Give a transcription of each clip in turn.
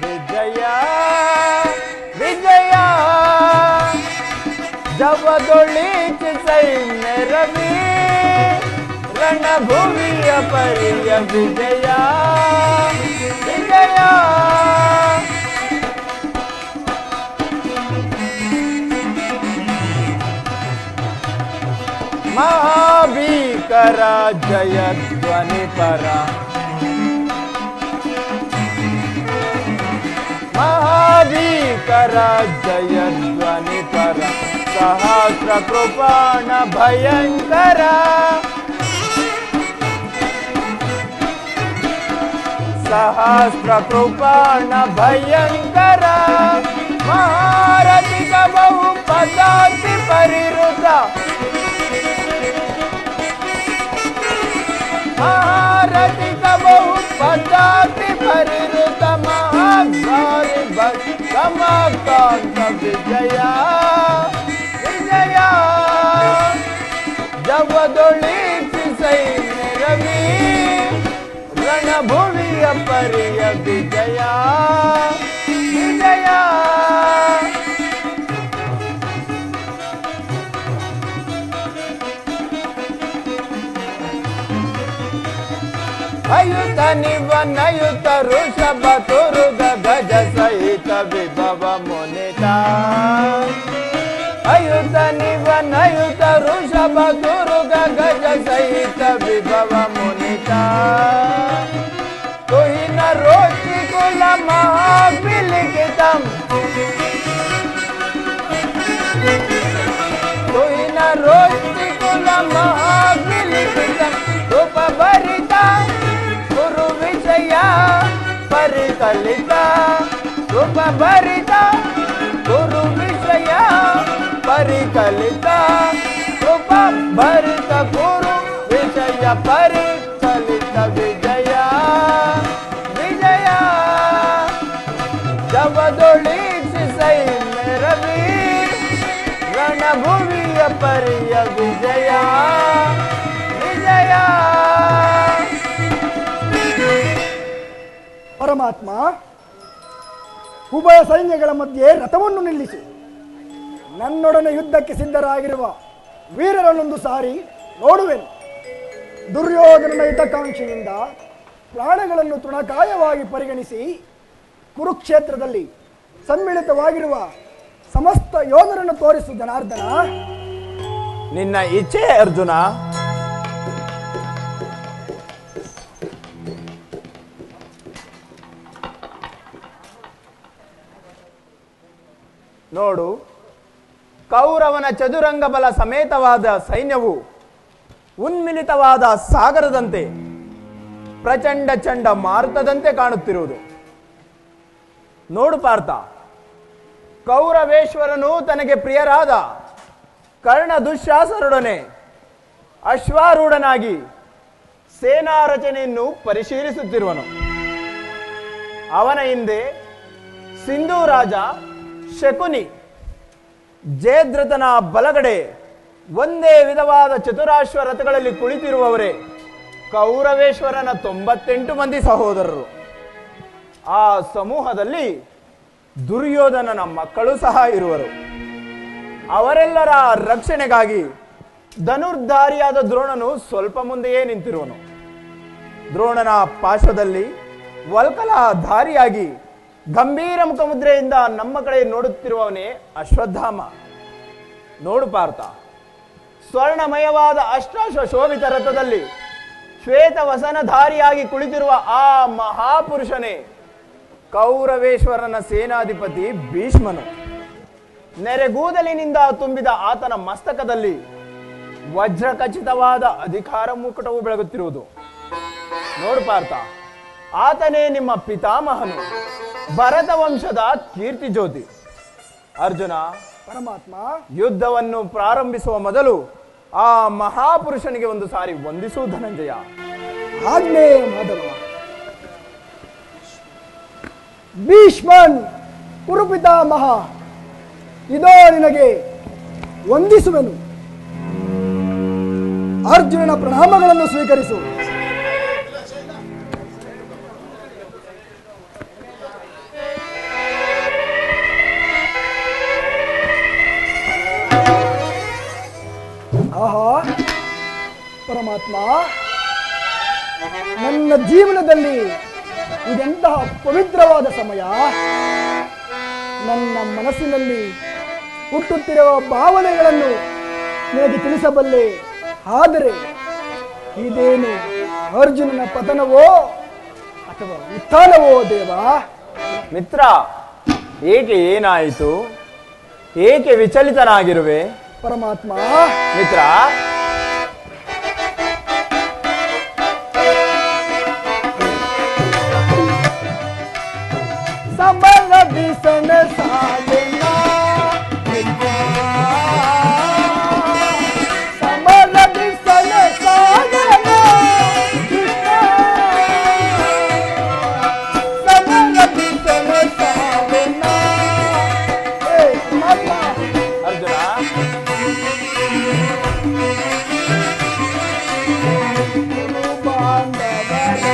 ವಿಜಯ ವಿಜಯ ಜವದೊಳಿಚ ಸೈನ್ಯ ರವಿ ರಣಭೂಮಿಯ ಪರಿಯ ವಿಜಯ ವಿಜಯ ಮಹಾಭೀಕರ ಜಯ ಧ್ವನಿ स्वीकर जयध्वनिकर सहस्रकृपाण भयङ्कर सहस्रकृपाण भयङ्कर तनिवनयुतरु शबतुरुदगज सहित विभव मुनिता। अयुत निवनयुतरु सहित विभव मुनिता। कोहि न रोचि कुलमहाभिलिखितम् कोहि न रोचि कुलमहाभिलिखितम् उपबरि पर कलिता रूप भरिता गुरु विषया परिकलिता रूप भरित गुरु विषय परिकलित विजया विजया। जब दोली सही में रवि रणभुविय पर विजया। ಪರಮಾತ್ಮ, ಉಭಯ ಸೈನ್ಯಗಳ ಮಧ್ಯೆ ರಥವನ್ನು ನಿಲ್ಲಿಸಿ. ನನ್ನೊಡನೆ ಯುದ್ಧಕ್ಕೆ ಸಿದ್ಧರಾಗಿರುವ ವೀರರನ್ನೊಂದು ಸಾರಿ ನೋಡುವೆನು. ದುರ್ಯೋಧನನ ಹಿತಕಾಂಕ್ಷೆಯಿಂದ ಪ್ರಾಣಗಳನ್ನು ತೃಣಕಾಯವಾಗಿ ಪರಿಗಣಿಸಿ ಕುರುಕ್ಷೇತ್ರದಲ್ಲಿ ಸಮ್ಮಿಳಿತವಾಗಿರುವ ಸಮಸ್ತ ಯೋಧರನ್ನು ತೋರಿಸು ಜನಾರ್ದನ. ನಿನ್ನ ಇಚ್ಛೆ ಅರ್ಜುನ. ನೋಡು, ಕೌರವನ ಚದುರಂಗ ಬಲ ಸಮೇತವಾದ ಸೈನ್ಯವು ಉನ್ಮಿಲಿತವಾದ ಸಾಗರದಂತೆ, ಪ್ರಚಂಡ ಚಂಡ ಮಾರುತದಂತೆ ಕಾಣುತ್ತಿರುವುದು. ನೋಡು ಪಾರ್ಥ ಕೌರವೇಶ್ವರನು ತನಗೆ ಪ್ರಿಯರಾದ ಕರ್ಣ ದುಶ್ಯಾಸರೊಡನೆ ಅಶ್ವಾರೂಢನಾಗಿ ಸೇನಾ ರಚನೆಯನ್ನು ಪರಿಶೀಲಿಸುತ್ತಿರುವನು. ಅವನ ಹಿಂದೆ ಸಿಂಧೂ ರಾಜ ಶಕುನಿ, ಜಯದ್ರಥನ ಬಲಗಡೆ ಒಂದೇ ವಿಧವಾದ ಚತುರಾಶ್ವ ರಥಗಳಲ್ಲಿ ಕುಳಿತಿರುವವರೇ, ಕೌರವೇಶ್ವರನ ತೊಂಬತ್ತೆಂಟು ಮಂದಿ ಸಹೋದರರು. ಆ ಸಮೂಹದಲ್ಲಿ ದುರ್ಯೋಧನನ ಮಕ್ಕಳು ಸಹ ಇರುವರು. ಅವರೆಲ್ಲರ ರಕ್ಷಣೆಗಾಗಿ ಧನುರ್ಧಾರಿಯಾದ ದ್ರೋಣನು ಸ್ವಲ್ಪ ಮುಂದೆಯೇ ನಿಂತಿರುವನು. ದ್ರೋಣನ ಪಾರ್ಶ್ವದಲ್ಲಿ ವಲ್ಕಲ ಧಾರಿಯಾಗಿ ಗಂಭೀರ ಮುಖಮುದ್ರೆಯಿಂದ ನಮ್ಮ ಕಡೆ ನೋಡುತ್ತಿರುವವನೇ ಅಶ್ವತ್ಥಾಮ. ನೋಡು ಪಾರ್ಥ, ಸ್ವರ್ಣಮಯವಾದ ಅಷ್ಟಾಶ್ವ ಶೋಭಿತ ರಥದಲ್ಲಿ ಶ್ವೇತ ವಸನಧಾರಿಯಾಗಿ ಕುಳಿತಿರುವ ಆ ಮಹಾಪುರುಷನೇ ಕೌರವೇಶ್ವರನ ಸೇನಾಧಿಪತಿ ಭೀಷ್ಮನು. ನೆರೆಗೂದಲಿನಿಂದ ತುಂಬಿದ ಆತನ ಮಸ್ತಕದಲ್ಲಿ ವಜ್ರ ಖಚಿತವಾದ ಅಧಿಕಾರ ಮುಕುಟವು ಬೆಳಗುತ್ತಿರುವುದು. ನೋಡು ಪಾರ್ಥ ಆತನೇ ನಿಮ್ಮ ಪಿತಾಮಹನು. ಭರತ ವಂಶದ ಕೀರ್ತಿ ಜ್ಯೋತಿ. ಅರ್ಜುನ ಪರಮಾತ್ಮ ಯುದ್ಧವನ್ನು ಪ್ರಾರಂಭಿಸುವ ಮೊದಲು ಆ ಮಹಾಪುರುಷನಿಗೆ ಒಂದು ಸಾರಿ ವಂದಿಸು ಧನಂಜಯ. ಆಜ್ಞೇಯ ಮಾಧವ. ಭೀಷ್ಮನ್ ಕುರುಪಿತಾಮಹ ಇದೋ ನಿನಗೆ ವಂದಿಸುವೆನು. ಅರ್ಜುನನ ಪ್ರಣಾಮಗಳನ್ನು ಸ್ವೀಕರಿಸು. ಪರಮಾತ್ಮ ನನ್ನ ಜೀವನದಲ್ಲಿ ಇದೆಂತಹ ಪವಿತ್ರವಾದ ಸಮಯ. ನನ್ನ ಮನಸ್ಸಿನಲ್ಲಿ ಹುಟ್ಟುತ್ತಿರುವ ಭಾವನೆಗಳನ್ನು ನಿನಗೆ ತಿಳಿಸಬಲ್ಲೆ. ಆದರೆ ಇದೇನು ಅರ್ಜುನನ ಪತನವೋ ಅಥವಾ ಉತ್ಥಾನವೋ ದೇವ? ಮಿತ್ರ ಏಕೆ ಏನಾಯಿತು? ಏಕೆ ವಿಚಲಿತನಾಗಿರುವೆ? ಪರಮಾತ್ಮ. ಮಿತ್ರ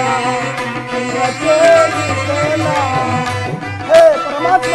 ಬಾಂಧವರ ರಚಯಿಸಲ. ಹೇ ಪರಮಾತ್ಮ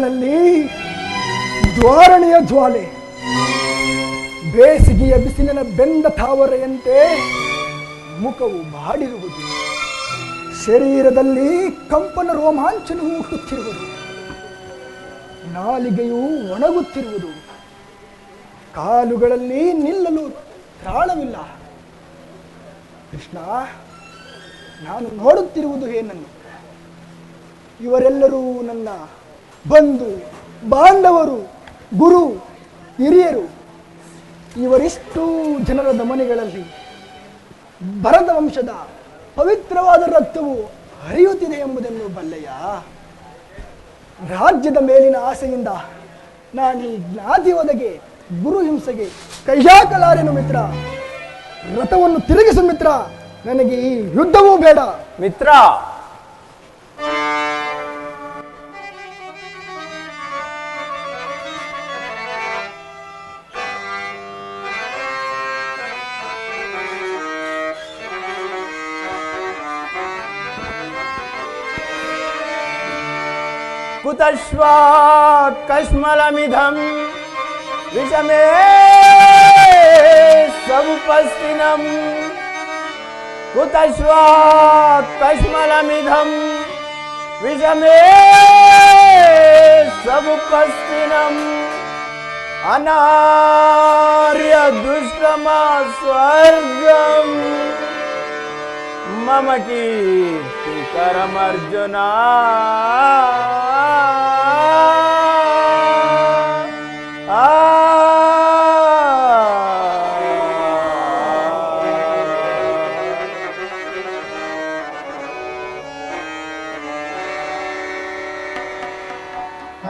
ಪ್ರತ್ಯಂಗಗಳಲ್ಲಿ ದ್ವಾರಣೆಯ ಜ್ವಾಲೆ, ಬೇಸಿಗೆಯ ಬಿಸಿಲಿನ ಬೆಂದ ತಾವರೆಯಂತೆ ಮುಖವು ಬಾಡಿರುವುದು ಶರೀರದಲ್ಲಿ ಕಂಪನ ರೋಮಾಂಚನವು ಹುಟ್ಟುತ್ತಿರುವುದು ನಾಲಿಗೆಯು ಒಣಗುತ್ತಿರುವುದು. ಕಾಲುಗಳಲ್ಲಿ ನಿಲ್ಲಲು ಪ್ರಾಣವಿಲ್ಲ ಕೃಷ್ಣ, ನಾನು ನೋಡುತ್ತಿರುವುದು ಏನನ್ನು? ಇವರೆಲ್ಲರೂ ನನ್ನ ಬಂಧು ಬಾಂಧವರು, ಗುರು, ಹಿರಿಯರು, ಇವರಿಷ್ಟು ಜನರ ದಮನೆಗಳಲ್ಲಿ ಭರತ ವಂಶದ ಪವಿತ್ರವಾದ ರಕ್ತವು ಹರಿಯುತ್ತಿದೆ ಎಂಬುದನ್ನು ಬಲ್ಲೆಯ. ರಾಜ್ಯದ ಮೇಲಿನ ಆಸೆಯಿಂದ ನಾನು ಈ ಜ್ಞಾತಿ ಒದಗೆ ಗುರು ಹಿಂಸೆಗೆ ಕೈಯಾಕಲಾರೆನು ಮಿತ್ರ? ರಥವನ್ನು ತಿರುಗಿಸು ಮಿತ್ರ, ನನಗೆ ಈ ಯುದ್ಧವೂ ಬೇಡ. ಮಿತ್ರ! कश्मलमिधम विषमे समुपस्थिनम कुतश्वा कश्मलमिधम विषमे समुपस्थिनम अनार्य दुष्टमा स्वर्गम ಕೀರ್ತಿಕರಮರ್ಜುನ ಆ.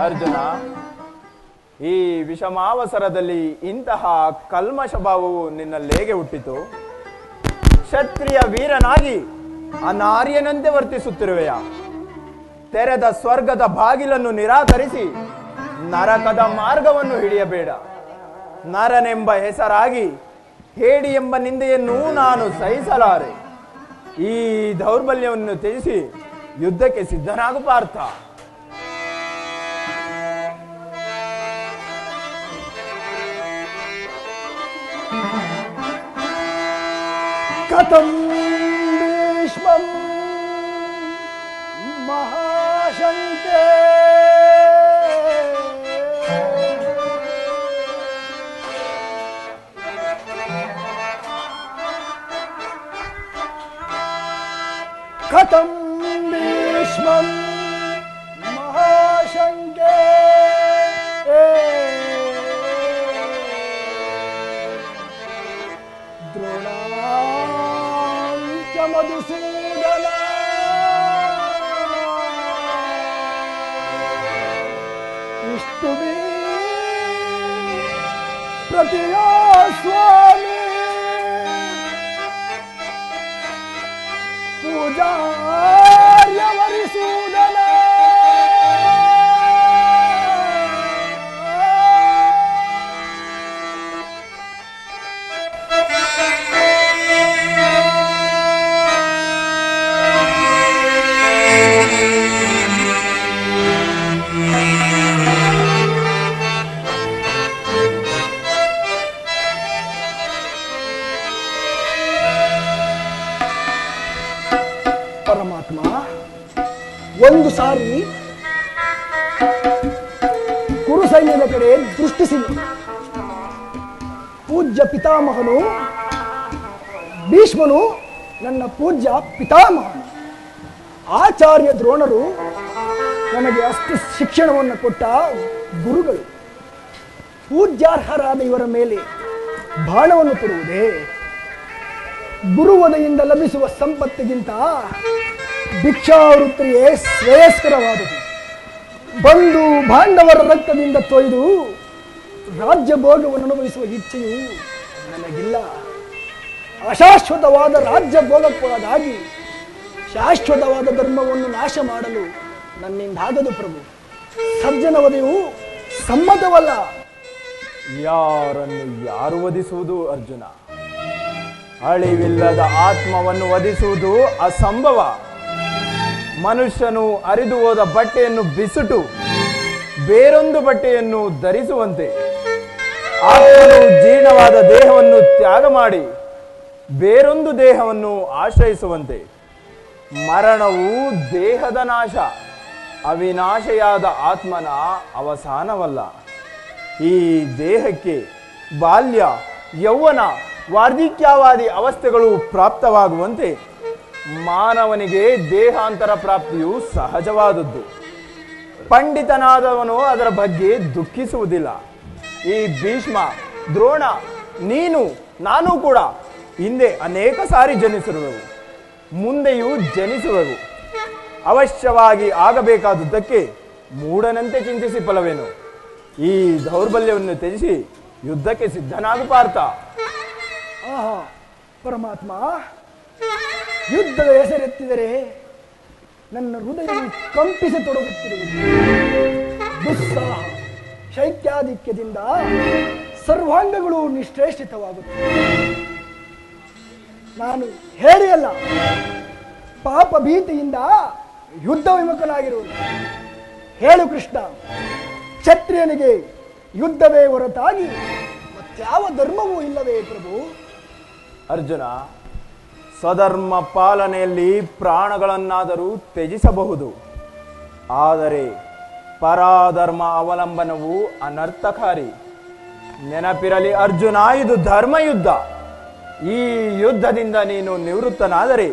ಅರ್ಜುನ ಈ ವಿಷಮಾವಸರದಲ್ಲಿ ಇಂತಹ ಕಲ್ಮಶ ಭಾವವು ನಿನ್ನಲ್ಲೇಗೆ ಹುಟ್ಟಿತು. ಕ್ಷತ್ರಿಯ ವೀರನಾಗಿ ಅನಾರ್ಯನಂತೆ ವರ್ತಿಸುತ್ತಿರುವೆಯ? ತೆರೆದ ಸ್ವರ್ಗದ ಬಾಗಿಲನ್ನು ನಿರಾಕರಿಸಿ ನರಕದ ಮಾರ್ಗವನ್ನು ಹಿಡಿಯಬೇಡ. ನರನೆಂಬ ಹೆಸರಾಗಿ ಹೇಡಿ ಎಂಬ ನಿಂದೆಯನ್ನು ನಾನು ಸಹಿಸಲಾರೆ. ಈ ದೌರ್ಬಲ್ಯವನ್ನು ತ್ಯಜಿಸಿ ಯುದ್ಧಕ್ಕೆ ಸಿದ್ಧನಾಗು ಪಾರ್ಥ. ಕಥಂ ಭೀಷ್ಮಂ ಮಹಾಶಂಕೆ ಕಥಂ ಭೀಷ್ಮಂ por mim Pra que eu Cuidado ಒಂದು ಸಾರಿ ಕುರು ಸೈನ್ಯದ ಕಡೆ ದೃಷ್ಟಿಸಿ ಪೂಜ್ಯ ಪಿತಾಮಹನು, ಭೀಷ್ಮನು ನನ್ನ ಪೂಜ್ಯ ಪಿತಾಮಹನು. ಆಚಾರ್ಯ ದ್ರೋಣರು ನನಗೆ ಅಷ್ಟು ಶಿಕ್ಷಣವನ್ನು ಕೊಟ್ಟ ಗುರುಗಳು. ಪೂಜ್ಯಾರ್ಹರಾದ ಇವರ ಮೇಲೆ ಬಾಣವನ್ನು ಕೊಡುವುದೇ ಗುರುವದೆಯಿಂದ ಲಭಿಸುವ ಸಂಪತ್ತಿಗಿಂತ ಭಿಕ್ಷಾವೃತ್ತಿಯೇ ಶ್ರೇಯಸ್ಕರವಾದುದು. ಬಂಧು ಬಾಂಧವರ ರಕ್ತದಿಂದ ತೊಯ್ದು ರಾಜ್ಯ ಭೋಗವನ್ನು ಅನುಭವಿಸುವ ಇಚ್ಛೆಯು ನನಗಿಲ್ಲ. ಅಶಾಶ್ವತವಾದ ರಾಜ್ಯ ಭೋಗಕ್ಕೊಳಗಾಗಿ ಶಾಶ್ವತವಾದ ಧರ್ಮವನ್ನು ನಾಶ ಮಾಡಲು ನನ್ನಿಂದಾಗದು ಪ್ರಭು. ಸಜ್ಜನ ವಧೆಯು ಸಮ್ಮತವಲ್ಲ. ಯಾರನ್ನು ಯಾರು ವಧಿಸುವುದು ಅರ್ಜುನ? ಅಳಿವಿಲ್ಲದ ಆತ್ಮವನ್ನು ವಧಿಸುವುದು ಅಸಂಭವ. ಮನುಷ್ಯನು ಅರಿದು ಹೋದ ಬಟ್ಟೆಯನ್ನು ಬಿಸುಟು, ಬೇರೊಂದು ಬಟ್ಟೆಯನ್ನು ಧರಿಸುವಂತೆ. ಆತ್ಮನು ಜೀರ್ಣವಾದ ದೇಹವನ್ನು ತ್ಯಾಗ ಮಾಡಿ, ಬೇರೊಂದು ದೇಹವನ್ನು ಆಶ್ರಯಿಸುವಂತೆ. ಮರಣವು ದೇಹದ ನಾಶ, ಅವಿನಾಶೆಯಾದ ಆತ್ಮನ ಅವಸಾನವಲ್ಲ. ಈ ದೇಹಕ್ಕೆ ಬಾಲ್ಯ, ಯೌವನ, ವಾರ್ಧಿಕ್ಯವಾದಿ ಅವಸ್ಥೆಗಳು ಪ್ರಾಪ್ತವಾಗುವಂತೆ. ಮಾನವನಿಗೆ ದೇಹಾಂತರ ಪ್ರಾಪ್ತಿಯು ಸಹಜವಾದದ್ದು. ಪಂಡಿತನಾದವನು ಅದರ ಬಗ್ಗೆ ದುಃಖಿಸುವುದಿಲ್ಲ. ಈ ಭೀಷ್ಮ, ದ್ರೋಣ, ನೀನು, ನಾನು ಕೂಡ ಹಿಂದೆ ಅನೇಕ ಸಾರಿ ಜನಿಸಿರುವೆವು. ಮುಂದೆಯೂ ಜನಿಸುವೆವು. ಅವಶ್ಯವಾಗಿ ಆಗಬೇಕಾದುದಕ್ಕೆ ಮೂಡನಂತೆ ಚಿಂತಿಸಿ ಫಲವೇನು? ಈ ದೌರ್ಬಲ್ಯವನ್ನು ತ್ಯಜಿಸಿ ಯುದ್ಧಕ್ಕೆ ಸಿದ್ಧನಾಗು ಪಾರ್ಥ. ಪರಮಾತ್ಮ. ಯುದ್ಧದ ಹೆಸರೆತ್ತಿದರೆ ನನ್ನ ಹೃದಯವು ಕಂಪಿಸಿ ತೊಡಗುತ್ತಿರುವುದು ಶೈತ್ಯಾಧಿಕ್ಯದಿಂದ ಸರ್ವಾಂಗಗಳು ನಿಶ್ರೇಷ್ಠಿತವಾಗುತ್ತವೆ. ನಾನು ಹೇಳಿಯಲ್ಲ ಪಾಪ ಭೀತಿಯಿಂದ ಯುದ್ಧ ವಿಮುಖನಾಗಿರುವುದು. ಹೇಳು ಕೃಷ್ಣ, ಕ್ಷತ್ರಿಯನಿಗೆ ಯುದ್ಧವೇ ಹೊರತಾಗಿ ಮತ್ಯಾವ ಧರ್ಮವೂ ಇಲ್ಲವೇ ಪ್ರಭು? ಅರ್ಜುನ ಸ್ವಧರ್ಮ ಪಾಲನೆಯಲ್ಲಿ ಪ್ರಾಣಗಳನ್ನಾದರೂ ತ್ಯಜಿಸಬಹುದು. ಆದರೆ ಪರಾಧರ್ಮ ಅವಲಂಬನವು ಅನರ್ಥಕಾರಿ. ನೆನಪಿರಲಿ ಅರ್ಜುನ, ಇದು ಧರ್ಮಯುದ್ಧ. ಈ ಯುದ್ಧದಿಂದ ನೀನು ನಿವೃತ್ತನಾದರೆ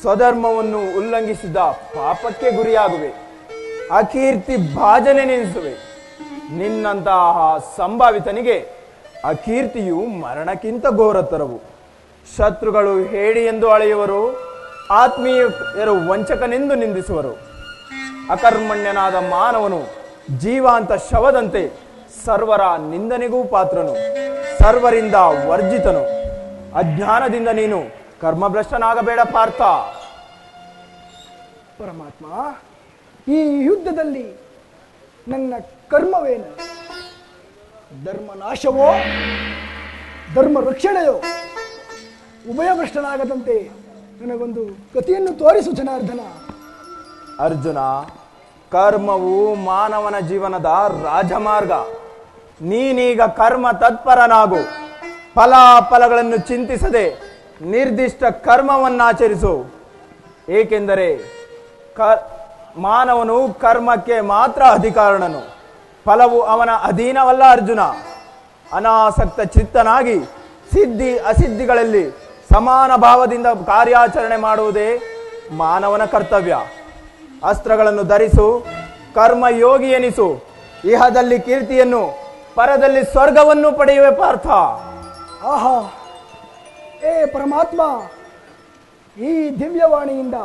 ಸ್ವಧರ್ಮವನ್ನು ಉಲ್ಲಂಘಿಸಿದ ಪಾಪಕ್ಕೆ ಗುರಿಯಾಗುವೆ. ಅಕೀರ್ತಿ ಭಾಜನೆ ನೆನೆಸುವೆ ನಿನ್ನಂತಹ ಸಂಭಾವಿತನಿಗೆ ಅಕೀರ್ತಿಯು ಮರಣಕ್ಕಿಂತ ಘೋರತರವು. ಶತ್ರುಗಳು ಹೇಡಿ ಎಂದು ಅಳೆಯುವರು, ಆತ್ಮೀಯರು ವಂಚಕನೆಂದು ನಿಂದಿಸುವರು. ಅಕರ್ಮಣ್ಯನಾದ ಮಾನವನು ಜೀವಾಂತ ಶವದಂತೆ ಸರ್ವರ ನಿಂದನೆಗೂ ಪಾತ್ರನು, ಸರ್ವರಿಂದ ವರ್ಜಿತನು. ಅಜ್ಞಾನದಿಂದ ನೀನು ಕರ್ಮಭ್ರಷ್ಟನಾಗಬೇಡ ಪಾರ್ಥ. ಪರಮಾತ್ಮ, ಈ ಯುದ್ಧದಲ್ಲಿ ನನ್ನ ಕರ್ಮವೇನು? ಧರ್ಮನಾಶವೋ? ಧರ್ಮ ರಕ್ಷಣೆಯೋ ಉಭಯಭ್ರಷ್ಟನಾಗದಂತೆ ನನಗೊಂದು ಗತಿಯನ್ನು ತೋರಿಸು ಜನಾರ್ಧನ ಅರ್ಜುನ, ಕರ್ಮವು ಮಾನವನ ಜೀವನದ ರಾಜಮಾರ್ಗ. ನೀನೀಗ ಕರ್ಮ ತತ್ಪರನಾಗು. ಫಲಾಫಲಗಳನ್ನು ಚಿಂತಿಸದೆ ನಿರ್ದಿಷ್ಟ ಕರ್ಮವನ್ನಾಚರಿಸು. ಏಕೆಂದರೆ ಕ, ಮಾನವನು ಕರ್ಮಕ್ಕೆ ಮಾತ್ರ ಅಧಿಕಾರಣನು. ಫಲವು ಅವನ ಅಧೀನವಲ್ಲ ಅರ್ಜುನ. ಅನಾಸಕ್ತ ಚಿತ್ತನಾಗಿ ಸಿದ್ಧಿ ಅಸಿದ್ಧಿಗಳಲ್ಲಿ ಸಮಾನ ಭಾವದಿಂದ ಕಾರ್ಯಾಚರಣೆ ಮಾಡುವುದೇ ಮಾನವನ ಕರ್ತವ್ಯ. ಅಸ್ತ್ರಗಳನ್ನು ಧರಿಸು ಕರ್ಮಯೋಗಿ ಎನಿಸು, ಇಹದಲ್ಲಿ ಕೀರ್ತಿಯನ್ನು, ಪರದಲ್ಲಿ ಸ್ವರ್ಗವನ್ನು ಪಡೆಯುವ ಪಾರ್ಥ. ಆಹಾ, ಏ ಪರಮಾತ್ಮ, ಈ ದಿವ್ಯವಾಣಿಯಿಂದ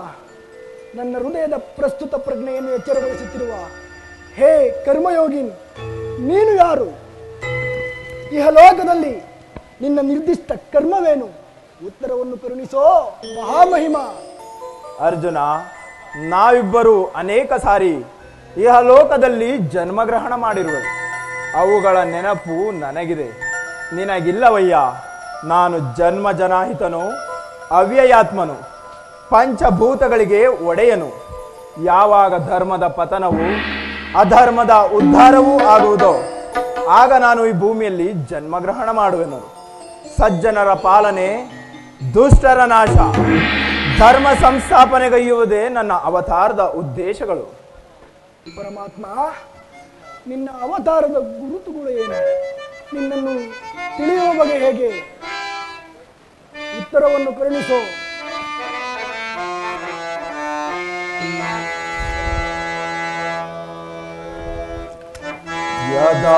ನನ್ನ ಹೃದಯದ ಪ್ರಸ್ತುತ ಪ್ರಜ್ಞೆಯನ್ನು ಎಚ್ಚರಗೊಳಿಸುತ್ತಿರುವ ಹೇ ಕರ್ಮಯೋಗಿನ್, ನೀನು ಯಾರು? ಇಹಲೋಕದಲ್ಲಿ ನಿನ್ನ ನಿರ್ದಿಷ್ಟ ಕರ್ಮವೇನು? ಉತ್ತರವನ್ನು ಕರುಣಿಸೋ ಮಹಾಮಹಿಮ. ಅರ್ಜುನ, ನಾವಿಬ್ಬರು ಅನೇಕ ಸಾರಿ ಇಹಲೋಕದಲ್ಲಿ ಜನ್ಮಗ್ರಹಣ ಮಾಡಿರುವುದು ಅವುಗಳ ನೆನಪು ನನಗಿದೆ. ನಿನಗಿಲ್ಲವಯ್ಯ, ನಾನು ಜನ್ಮ ಜನಾಹಿತನು ಅವ್ಯಯಾತ್ಮನು, ಪಂಚಭೂತಗಳಿಗೆ ಒಡೆಯನು. ಯಾವಾಗ ಧರ್ಮದ ಪತನವು ಅಧರ್ಮದ ಉದ್ಧಾರವೂ ಆಗುವುದೋ, ಆಗ ನಾನು ಈ ಭೂಮಿಯಲ್ಲಿ ಜನ್ಮಗ್ರಹಣ ಮಾಡುವೆನು. ಸಜ್ಜನರ ಪಾಲನೆ ದುಷ್ಟರ ನಾಶ ಧರ್ಮ ಸಂಸ್ಥಾಪನೆಗೈಯುವುದೇ ನನ್ನ ಅವತಾರದ ಉದ್ದೇಶಗಳು. ಪರಮಾತ್ಮ, ನಿನ್ನ ಅವತಾರದ ಗುರುತುಗಳು ಏನು? ನಿನ್ನನ್ನು ತಿಳಿಯುವ ಬಗೆ ಹೇಗೆ? ಉತ್ತರವನ್ನು ಕರುಣಿಸೋ ಯದಾ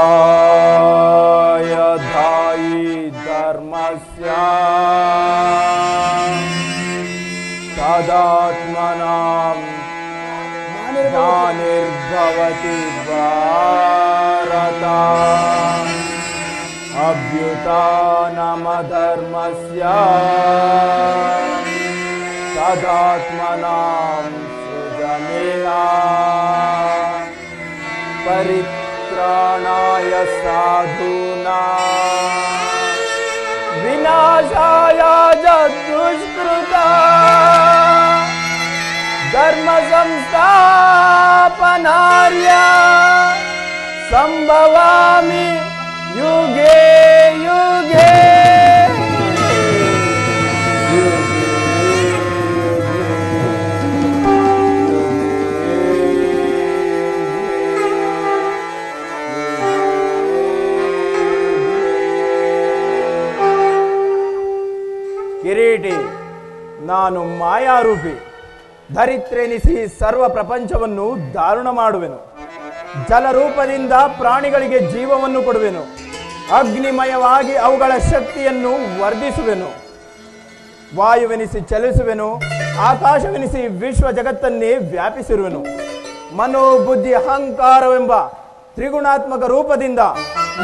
तदात्मनां ज्ञानिर्भवति नम धर्म से सदात्मना परित्राणाय साधुना शाया दुष्कृता धर्मसंस्तापनार्या सम्भवामि युगे। युगे। ನಾನು ಮಾಯಾರೂಪಿ. ಧರಿತ್ರೆನಿಸಿ ಸರ್ವ ಪ್ರಪಂಚವನ್ನು ದಾರುಣ ಮಾಡುವೆನು. ಜಲರೂಪದಿಂದ ಪ್ರಾಣಿಗಳಿಗೆ ಜೀವವನ್ನು ಕೊಡುವೆನು. ಅಗ್ನಿಮಯವಾಗಿ ಅವುಗಳ ಶಕ್ತಿಯನ್ನು ವರ್ಧಿಸುವೆನು. ವಾಯುವೆನಿಸಿ ಚಲಿಸುವೆನು. ಆಕಾಶವೆನಿಸಿ ವಿಶ್ವ ಜಗತ್ತನ್ನೇ ವ್ಯಾಪಿಸಿರುವೆನು. ಮನೋಬುದ್ಧಿ ಅಹಂಕಾರವೆಂಬ ತ್ರಿಗುಣಾತ್ಮಕ ರೂಪದಿಂದ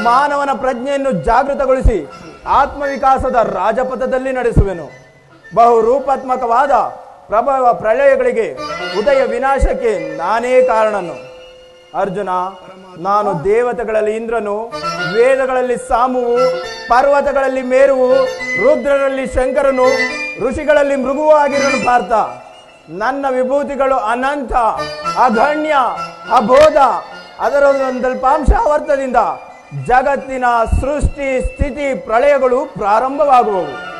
ಮಾನವನ ಪ್ರಜ್ಞೆಯನ್ನು ಜಾಗೃತಗೊಳಿಸಿ ಆತ್ಮವಿಕಾಸದ ರಾಜಪಥದಲ್ಲಿ ನಡೆಸುವೆನು. ಬಹುರೂಪಾತ್ಮಕವಾದ ಪ್ರಭಾವ ಪ್ರಳಯಗಳಿಗೆ ಉದಯ ವಿನಾಶಕ್ಕೆ ನಾನೇ ಕಾರಣನು. ಅರ್ಜುನ, ನಾನು ದೇವತೆಗಳಲ್ಲಿ ಇಂದ್ರನು, ವೇದಗಳಲ್ಲಿ ಸಾಮುವು, ಪರ್ವತಗಳಲ್ಲಿ ಮೇರುವು, ರುದ್ರರಲ್ಲಿ ಶಂಕರನು, ಋಷಿಗಳಲ್ಲಿ ಮೃಗುವೂ ಆಗಿರಲು ಪಾರ್ಥ. ನನ್ನ ವಿಭೂತಿಗಳು ಅನಂತ ಅಗಣ್ಯ ಅಬೋಧ ಅದರ ಒಂದು ಜಗತ್ತಿನ ಸೃಷ್ಟಿ, ಸ್ಥಿತಿ, ಪ್ರಳಯಗಳು ಪ್ರಾರಂಭವಾಗುವವು.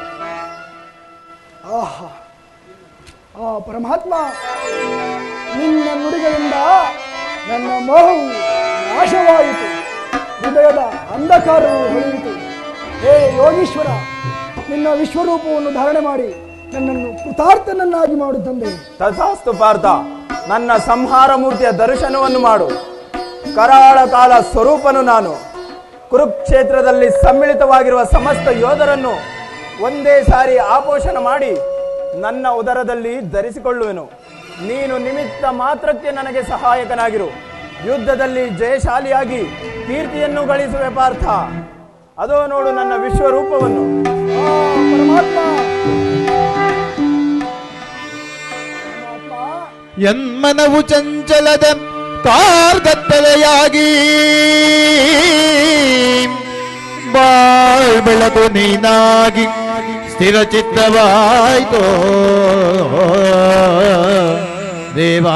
ಆಹಾ. ಆ ಪರಮಾತ್ಮ, ನಿನ್ನ ನುಡಿಗಳಿಂದ ನನ್ನ ಮೋಹವು ನಾಶವಾಯಿತು. ಹೃದಯದ ಅಂಧಕಾರವು ಹೊಳೆಯಿತು ಹೇ ಯೋಗೀಶ್ವರ, ನಿನ್ನ ವಿಶ್ವರೂಪವನ್ನು ಧಾರಣೆ ಮಾಡಿ ನನ್ನನ್ನು ಕೃತಾರ್ಥನನ್ನಾಗಿ ಮಾಡು ತಂದೆ. ತಥಾಸ್ತು ಪಾರ್ಥ, ನನ್ನ ಸಂಹಾರ ಮೂರ್ತಿಯ ದರ್ಶನವನ್ನು ಮಾಡು. ಕರಾಳ ಕಾಲ ಸ್ವರೂಪನು ನಾನು. ಕುರುಕ್ಷೇತ್ರದಲ್ಲಿ ಸಮ್ಮಿಳಿತವಾಗಿರುವ ಸಮಸ್ತ ಯೋಧರನ್ನು ಒಂದೇ ಸಾರಿ ಆಪೋಷಣ ಮಾಡಿ ನನ್ನ ಉದರದಲ್ಲಿ ಧರಿಸಿಕೊಳ್ಳುವೆನು. ನೀನು ನಿಮಿತ್ತ ಮಾತ್ರಕ್ಕೆ ನನಗೆ ಸಹಾಯಕನಾಗಿರು. ಯುದ್ಧದಲ್ಲಿ ಜಯಶಾಲಿಯಾಗಿ ಕೀರ್ತಿಯನ್ನು ಗಳಿಸುವೆ ಪಾರ್ಥ. ಅದೋ ನೋಡು ನನ್ನ ವಿಶ್ವರೂಪವನ್ನು. ಎನ್ಮನವು ಚಂಚಲದ ಕಾರ್ಗತ್ತಲೆಯಾಗಿ ಬಾಳ್ ಬೆಳಕು ನೀನಾಗಿ ಸ್ಥಿರ ಚಿತ್ತವಾಯ್ತೋ. ದೇವಾ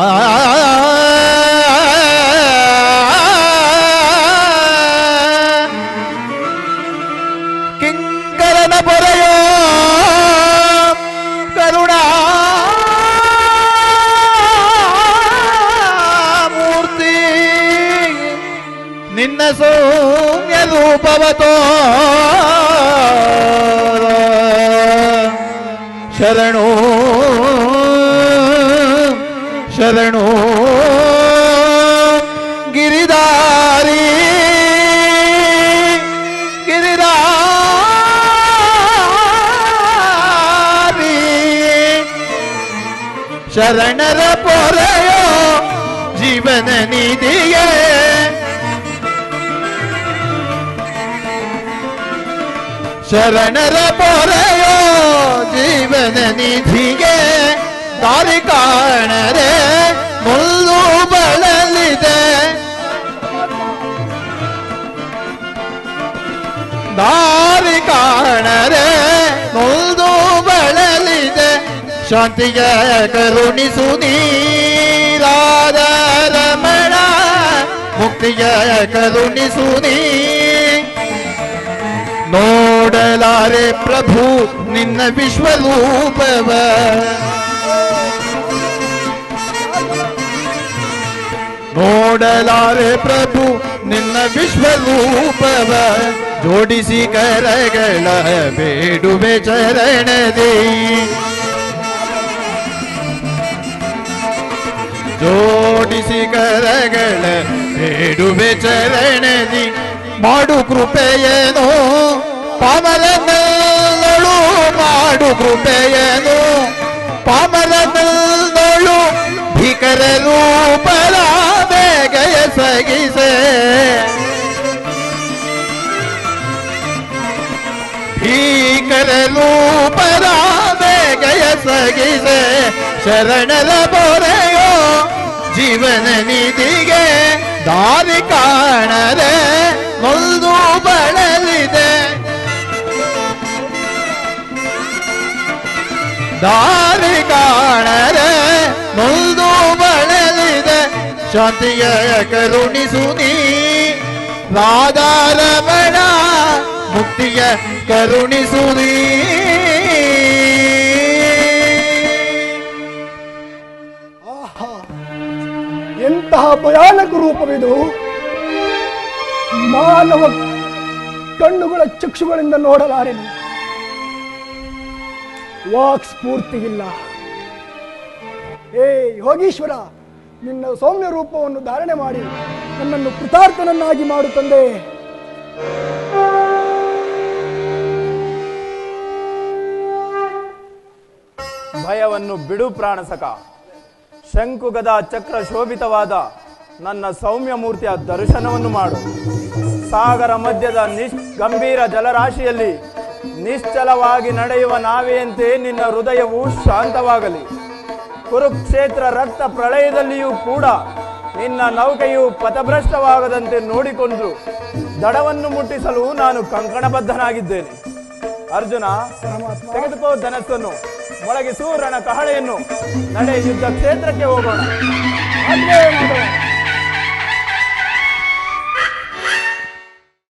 ರೂಪವತೋ ಶರಣೋ. ಶರಣೋ. ಗಿರಿದಾರಿ ಗಿರಿದಾರಿ ಶರಣರ ಶರಣರ ಪೊರೆಯೋ ಜೀವನ ನಿಧಿಗೆ ದಾರಿ ಕಾಣರೆ ಮುಳ್ಳು ಬಳಲಿದೆ ದಾರಿ ಕಾಣರೆ ಮುಳ್ಳು ಬಳಲಿದೆ ಶಾಂತಿಯ ಕರುಣಿಸು ನೀರಾದ ರಮಣ ಮುಕ್ತಿಯ ಕರುಣಿಸು ನೀ ನೋಡಲಾರೆ ಪ್ರಭು ನಿನ್ನ ವಿಶ್ವರೂಪವ. ನೋಡಲಾರೆ ಪ್ರಭು ನಿನ್ನ ವಿಶ್ವರೂಪವ. ಜೋಡಿಸಿ ಕರಗಳ ಬೇಡುವೆ ಚರಣದಿ ಜೋಡಿಸಿ ಕರಗಳ ಬೇಡುವೆ ಚರಣದಿ ಮಾಡು ಕೃಪೆಯೇನು ಪಾಮರನಲ್ಲಳು ಮಾಡು ಕೃಪೆಯನು. ಪಾಮರನಲ್ಲಳು ಭೀಕರ ರೂಪರ ಸಗಿಸೆ. ಭೀಕರ ರೂಪರ ಸಗಿಸೆ. ಶರಣರ ಬೊರೆಯೋ ಜೀವನ ನಿಧಿಗೆ ದಾರಿ ಕಾಣದೆ. ದಾರಿ ಕಾಣರೆ ಮುಲ್ದು ಬಳಲಿದೆ ಶಾಂತಿಯ ಕರುಣಿಸು ನೀ ರಾಧಾರಮಣ ಮುಕ್ತಿಯ ಕರುಣಿಸು ನೀ ಎಂತಹ ಭಯಾನಕ ರೂಪವಿದು. ಮಾನವ ಕಣ್ಣುಗಳ ಚಕ್ಷುಗಳಿಂದ ನೋಡಲಾರೆನು. ವಾಕ್ ಸ್ಫೂರ್ತಿ ಇಲ್ಲ. ಏ ಯೋಗೀಶ್ವರ, ನಿನ್ನ ಸೌಮ್ಯ ರೂಪವನ್ನು ಧಾರಣೆ ಮಾಡಿ ನನ್ನನ್ನು ಕೃತಾರ್ಥನನ್ನಾಗಿ ಮಾಡು ತಂದೆ. ಭಯವನ್ನು ಬಿಡು ಪ್ರಾಣಸಕ. ಶಂಕುಗದ ಚಕ್ರ ಶೋಭಿತವಾದ ನನ್ನ ಸೌಮ್ಯ ಮೂರ್ತಿಯ ದರ್ಶನವನ್ನು ಮಾಡು. ಸಾಗರ ಮಧ್ಯದ ನಿಶ್ ಗಂಭೀರ ಜಲರಾಶಿಯಲ್ಲಿ ನಿಶ್ಚಲವಾಗಿ ನಡೆಯುವ ನಾವೆಯಂತೆ ನಿನ್ನ ಹೃದಯವು ಶಾಂತವಾಗಲಿ. ಕುರುಕ್ಷೇತ್ರ ರಕ್ತ ಪ್ರಳಯದಲ್ಲಿಯೂ ಕೂಡ ನಿನ್ನ ನೌಕೆಯು ಪಥಭ್ರಷ್ಟವಾಗದಂತೆ ನೋಡಿಕೊಂಡು ದಡವನ್ನು ಮುಟ್ಟಿಸಲು ನಾನು ಕಂಕಣಬದ್ಧನಾಗಿದ್ದೇನೆ. ಅರ್ಜುನ, ತೆಗೆದುಕೋ ಧನಸ್ಸನ್ನು, ಮೊಳಗಿಸು ರಣ ಕಹಳೆಯನ್ನು ನಡೆ ಯುದ್ಧ ಕ್ಷೇತ್ರಕ್ಕೆ ಹೋಗೋಣ.